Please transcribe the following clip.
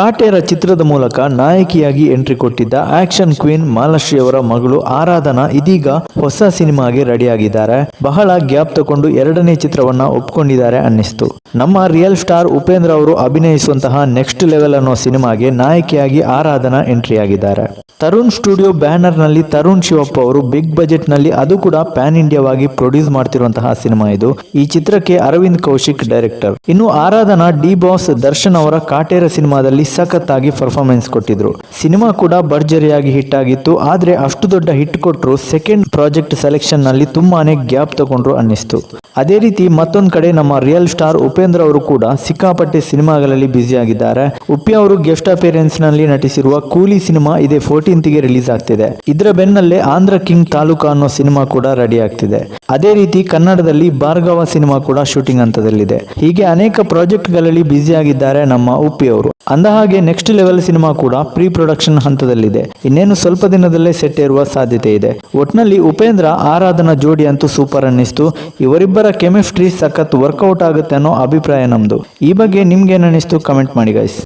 ಕಾಟೇರ ಚಿತ್ರದ ಮೂಲಕ ನಾಯಕಿಯಾಗಿ ಎಂಟ್ರಿ ಕೊಟ್ಟಿದ್ದ ಆಕ್ಷನ್ ಕ್ವೀನ್ ಮಾಲಶ್ರೀಯವರ ಮಗಳು ಆರಾಧನಾ ಇದೀಗ ಹೊಸ ಸಿನಿಮಾಗೆ ರೆಡಿಯಾಗಿದ್ದಾರೆ. ಬಹಳ ಗ್ಯಾಪ್ ತಗೊಂಡು ಎರಡನೇ ಚಿತ್ರವನ್ನ ಒಪ್ಕೊಂಡಿದ್ದಾರೆ ಅನ್ನಿಸ್ತು. ನಮ್ಮ ರಿಯಲ್ ಸ್ಟಾರ್ ಉಪೇಂದ್ರ ಅವರು ಅಭಿನಯಿಸುವಂತಹ ನೆಕ್ಸ್ಟ್ ಲೆವೆಲ್ ಅನ್ನೋ ಸಿನಿಮಾಗೆ ನಾಯಕಿಯಾಗಿ ಆರಾಧನಾ ಎಂಟ್ರಿ ಆಗಿದ್ದಾರೆ ತರುಣ್ ಸ್ಟುಡಿಯೋ ಬ್ಯಾನರ್ನಲ್ಲಿ ತರುಣ್ ಶಿವಪ್ಪ ಅವರು ಬಿಗ್ ಬಜೆಟ್ನಲ್ಲಿ ಅದು ಕೂಡ ಪ್ಯಾನ್ ಇಂಡಿಯಾವಾಗಿ ಪ್ರೊಡ್ಯೂಸ್ ಮಾಡ್ತಿರುವಂತಹ ಸಿನಿಮಾ ಇದು. ಈ ಚಿತ್ರಕ್ಕೆ ಅರವಿಂದ್ ಕೌಶಿಕ್ ಡೈರೆಕ್ಟರ್. ಇನ್ನು ಆರಾಧನಾ ಡಿ ಬಾಸ್ ದರ್ಶನ್ ಅವರ ಕಾಟೇರ ಸಿನಿಮಾದಲ್ಲಿ ಸಖತ್ತಾಗಿ ಪರ್ಫಾರ್ಮೆನ್ಸ್ ಕೊಟ್ಟಿದ್ರು. ಸಿನಿಮಾ ಕೂಡ ಭರ್ಜರಿಯಾಗಿ ಹಿಟ್ ಆಗಿತ್ತು, ಆದ್ರೆ ಅಷ್ಟು ದೊಡ್ಡ ಹಿಟ್ ಕೊಟ್ಟರು ಸೆಕೆಂಡ್ ಪ್ರಾಜೆಕ್ಟ್ ಸೆಲೆಕ್ಷನ್ನಲ್ಲಿ ತುಂಬಾನೇ ಗ್ಯಾಪ್ ತಗೊಂಡ್ರು ಅನ್ನಿಸ್ತು. ಅದೇ ರೀತಿ ಮತ್ತೊಂದ್ ಕಡೆ ನಮ್ಮ ರಿಯಲ್ ಸ್ಟಾರ್ ಉಪೇಂದ್ರ ಅವರು ಕೂಡ ಸಿಕ್ಕಾಪಟ್ಟೆ ಸಿನಿಮಾಗಳಲ್ಲಿ ಬ್ಯುಸಿ ಆಗಿದ್ದಾರೆ ಉಪ್ಪಿ ಅವರು ಗೆಸ್ಟ್ ಅಪಿಯರೆನ್ಸ್ನಲ್ಲಿ ನಟಿಸಿರುವ ಕೂಲಿ ಸಿನಿಮಾ ಇದೇ ಫೋರ್ಟೀನ್ತ್ಗೆ ರಿಲೀಸ್ ಆಗ್ತಿದೆ. ಇದರ ಬೆನ್ನಲ್ಲೇ ಆಂಧ್ರ ಕಿಂಗ್ ತಾಲೂಕಾ ಅನ್ನೋ ಸಿನಿಮಾ ಕೂಡ ರೆಡಿ ಆಗ್ತಿದೆ. ಅದೇ ರೀತಿ ಕನ್ನಡದಲ್ಲಿ ಭಾರ್ಗವ ಸಿನಿಮಾ ಕೂಡ ಶೂಟಿಂಗ್ ಹಂತದಲ್ಲಿದೆ. ಹೀಗೆ ಅನೇಕ ಪ್ರಾಜೆಕ್ಟ್ಗಳಲ್ಲಿ ಬ್ಯುಸಿ ಆಗಿದ್ದಾರೆ ನಮ್ಮ ಉಪ್ಪಿ ಅವರು. ಅಂದಹಾಗೆ ನೆಕ್ಸ್ಟ್ ಲೆವೆಲ್ ಸಿನಿಮಾ ಕೂಡ ಪ್ರೀ ಪ್ರೊಡಕ್ಷನ್ ಹಂತದಲ್ಲಿದೆ. ಇನ್ನೇನು ಸ್ವಲ್ಪ ದಿನದಲ್ಲೇ ಸೆಟ್ ಇರುವ ಸಾಧ್ಯತೆ ಇದೆ. ಒಟ್ನಲ್ಲಿ ಉಪೇಂದ್ರ ಆರಾಧನಾ ಜೋಡಿ ಅಂತೂ ಸೂಪರ್ ಅನ್ನಿಸ್ತು. ಇವರಿಬ್ಬರ ಕೆಮಿಸ್ಟ್ರಿ ಸಖತ್ ವರ್ಕೌಟ್ ಆಗುತ್ತೆ ಅನ್ನೋ ಅಭಿಪ್ರಾಯ ನಮ್ಮದು ಈ ಬಗ್ಗೆ ನಿಮ್ಗೆ ಅನ್ನಿಸ್ತು ಕಮೆಂಟ್ ಮಾಡಿ ಗೈಸ್